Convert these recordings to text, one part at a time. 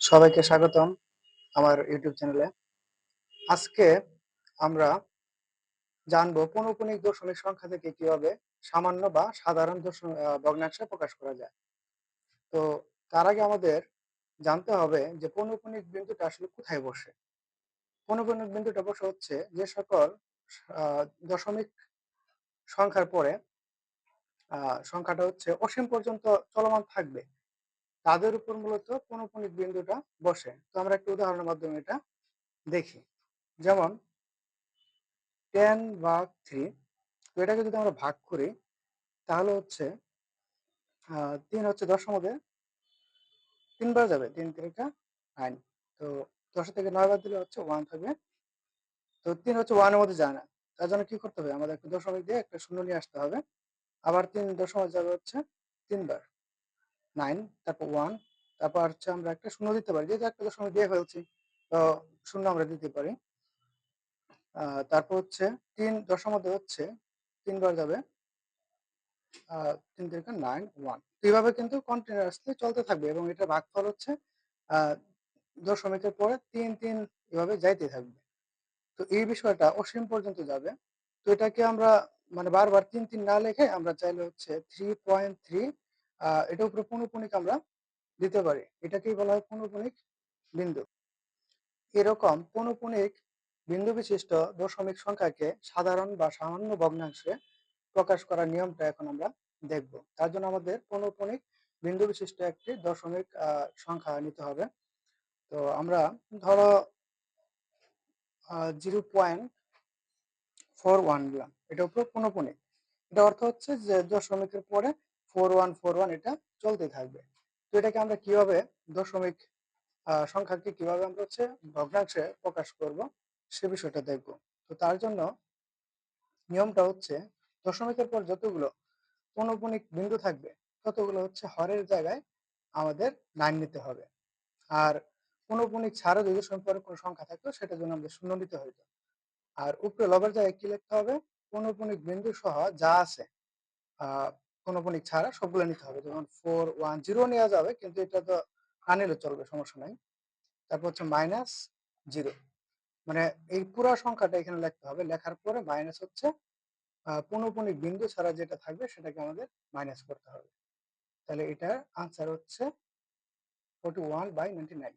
সবাইকে স্বাগতম আমার ইউটিউব চ্যানেলে। আজকে আমরা জানব পৌনঃপুনিক দশমিক সংখ্যা থেকে কীভাবে সামান্য বা সাধারণ ভগ্নাংশে প্রকাশ করা যায়। তো তার আগে আমাদের জানতে হবে যে পৌনঃপুনিক বিন্দুটা আসলে কোথায় বসে। পৌনঃপুনিক বিন্দুটা বসে হচ্ছে যে সকল দশমিক সংখ্যার পরে সংখ্যাটা হচ্ছে অসীম পর্যন্ত চলমান থাকবে। তাদের উপর মূলত পৌনঃপুনিক বিন্দুটা বসে। তো আমরা একটি উদাহরণের মাধ্যমে এটা দেখি। যেমন টেন ভাগ থ্রি তো এটাকে যদি আমরা ভাগ করি, তাহলে হচ্ছে তিন হচ্ছে দশের মধ্যে তিনবার যাবে, তিন তিনটা নাইন তো দশ থেকে নয় বার দিলে হচ্ছে ওয়ান থাকবে। তো তিন হচ্ছে ওয়ানের মধ্যে যায় না। তার জন্য কি করতে হবে? আমাদের একটা দশমিক দিয়ে একটা শূন্য নিয়ে আসতে হবে। আবার তিন দশমিক যাবে হচ্ছে তিনবার নাইন, তারপর ওয়ান, তারপর হচ্ছে আমরা একটা শূন্য দিতে পারি, যেহেতু একটা দশমিক দিয়ে ফেলছি, তো শূন্য আমরা দিতে পারি। তারপর হচ্ছে তিন দশের মধ্যে হচ্ছে তিনবার যাবে তিন তিরিকা নাইন, ওয়ান। এইভাবে কিন্তু কন্টিনিউয়াসলি চলতে থাকবে এবং এটা ভাগফল হচ্ছে দশমিকের পরে তিন তিন এভাবে যাইতে থাকবে। তো এই বিষয়টা অসীম পর্যন্ত যাবে। তো এটাকে আমরা মানে বারবার তিন তিন না লেখে আমরা চাইলে হচ্ছে থ্রি পয়েন্ট থ্রি এটা উপরে পৌনপুনিক আমরা দিতে পারি। এটাকেই বলা হয় পৌনপুনিক বিন্দু। এরকম পৌনপুনিক বিন্দু বিশিষ্ট দশমিক সংখ্যাকে সাধারণ বা সামান্য ভগ্নাংশে প্রকাশ করার নিয়মটা এখন আমরা দেখব। তার জন্য আমাদের পৌনপুনিক বিন্দু বিশিষ্ট একটি দশমিক সংখ্যা নিতে হবে। তো আমরা ধরো জিরো পয়েন্ট ফোর ওয়ান নিলাম। এটা উপর পৌনপুনিক। এটা অর্থ হচ্ছে যে দশমিকের পরে ফোর ওয়ান ফোর ওয়ান এটা চলতে থাকবে। তো এটাকে আমরা কীভাবে দশমিক সংখ্যাকে কীভাবে আমরা হচ্ছে ভগ্নাংশে প্রকাশ করব সে বিষয়টা দেখব। তো তার জন্য নিয়মটা হচ্ছে দশমিকের পর যতগুলো পৌনপুনিক বিন্দু থাকবে, ততগুলো হচ্ছে হরের জায়গায় আমাদের নাইন নিতে হবে। আর পৌনপুনিক ছাড়া যদি সম্পর্কে কোনো সংখ্যা থাকতো, সেটার জন্য আমাদের শূন্য নিতে হইতো। আর উপরে লবের জায়গায় কি লিখতে হবে? পৌনপুনিক বিন্দু সহ যা আছে আহ পৌনপুনিক ছাড়া সবগুলো নিতে হবে। যেমন ফোর ওয়ান জিরো নেওয়া যাবে কিন্তু এটা তো না নিলে চলবে সমস্যা নাই। তারপর হচ্ছে মাইনাস জিরো মানে এই পুরো সংখ্যাটা এখানে লিখতে হবে। লেখার পরে মাইনাস হচ্ছে আহ, বিন্দু ছাড়া যেটা থাকবে সেটাকে আমাদের মাইনাস করতে হবে। তাহলে এটার আনসার হচ্ছে forty one by ninety nine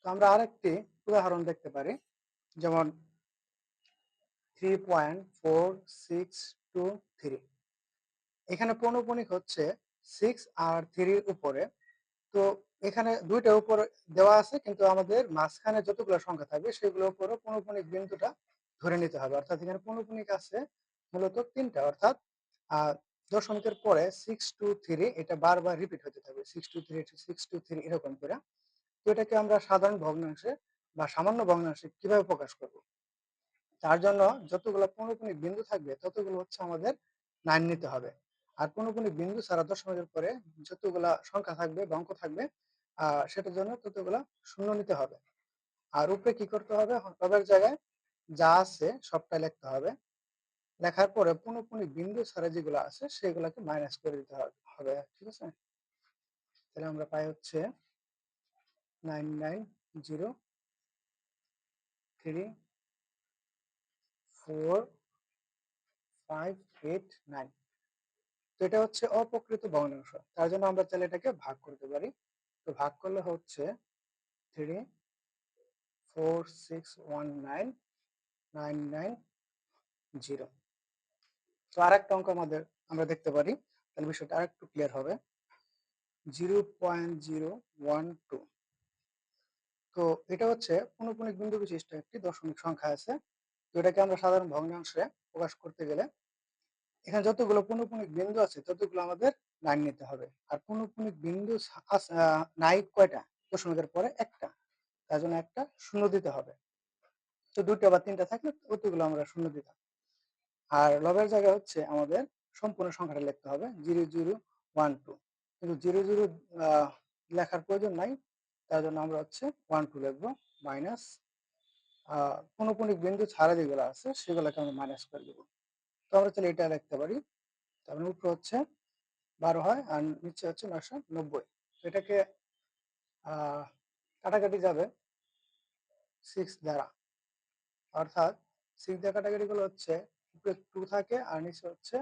তো আমরা আরেকটি উদাহরণ দেখতে পারি যেমন three point four six two three এখানে পৌনঃপুনিক হচ্ছে সিক্স আর থ্রির উপরে। তো এখানে দুইটা উপর দেওয়া আছে, কিন্তু আমাদের মাঝখানে যতগুলো সংখ্যা থাকবে, সেগুলোর উপরে পৌনঃপুনিক বিন্দুটা ধরে নিতে হবে। অর্থাৎ এখানে পৌনঃপুনিক আছে মূলত তিনটা, অর্থাৎ দশমিকের পরে সিক্স টু থ্রি এটা বারবার রিপিট হতে থাকবে। Six two three six two three এরকম করে। তো এটাকে আমরা সাধারণ ভগ্নাংশে বা সামান্য ভগ্নাংশে কীভাবে প্রকাশ করব? তার জন্য যতগুলো পৌনঃপুনিক বিন্দু থাকবে, ততগুলো হচ্ছে আমাদের নাইন নিতে হবে। আর পৌনঃপুনিক বিন্দু ছাড়া দশমিকের পরে যতগুলা সংখ্যা থাকবে বা অঙ্ক থাকবে সেটার জন্য ততগুলা শূন্য নিতে হবে। আর উপরে কি করতে হবে? হবের জায়গায় যা আছে সবটা লিখতে হবে। লেখার পরে পৌনঃপুনিক বিন্দু ছাড়া যেগুলো আছে সেগুলোকে মাইনাস করে দিতে হবে ঠিক আছে? তাহলে আমরা পাই হচ্ছে nine nine zero three four five eight nine তো এটা হচ্ছে অপ্রকৃত ভগ্নাংশ তার জন্য আমরা চাইলে এটাকে ভাগ করতে পারি। তো ভাগ করলে হচ্ছে three four six one nine nine nine zero তো আর একটা অঙ্ক আমাদের, আমরা দেখতে পারি। তাহলে বিষয়টা আর একটু ক্লিয়ার হবে। Zero point zero one two তো এটা হচ্ছে পৌনঃপুনিক বিন্দু বিশিষ্ট একটি দশমিক সংখ্যা আছে। তো এটাকে আমরা সাধারণ ভগ্নাংশে প্রকাশ করতে গেলে এখানে যতগুলো পৌনঃপুনিক বিন্দু আছে, ততগুলো আমাদের লাইন নিতে হবে। আর পৌনঃপুনিক বিন্দু নাই কয়টা? দশমিকের পরে একটা। তার জন্য একটা শূন্য দিতে হবে। তো দুটো বা তিনটা থাকলে অতগুলো আমরা শূন্য দিতাম। আর লবের জায়গায় হচ্ছে আমাদের সম্পূর্ণ সংখ্যাটা লিখতে হবে জিরো জিরো ওয়ান টু। কিন্তু জিরো জিরো লেখার প্রয়োজন নাই। তার জন্য আমরা হচ্ছে ওয়ান টু লিখব মাইনাস পৌনঃপুনিক বিন্দু ছাড়া যেগুলো আছে সেগুলোকে আমরা মাইনাস করে দেবো। তো আমরা তাহলে এটা লিখতে পারি। তারপরে উপরে হচ্ছে বারো হয় আর নিচে হচ্ছে নয়শো নব্বই। এটাকে কাটাকাটি যাবে সিক্স দ্বারা। অর্থাৎ সিক্স দ্বারা কাটাকাটি গুলো হচ্ছে উপরে টু থাকে আর নিচে হচ্ছে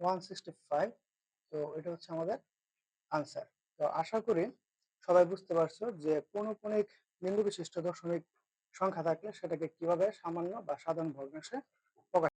ওয়ান সিক্সটি ফাইভ তো এটা হচ্ছে আমাদের আনসার তো আশা করি সবাই বুঝতে পারছ যে পৌনপুনিক বিন্দু বিশিষ্ট দশমিক সংখ্যা থাকলে সেটাকে কীভাবে সামান্য বা সাধারণ ভগ্নাংশে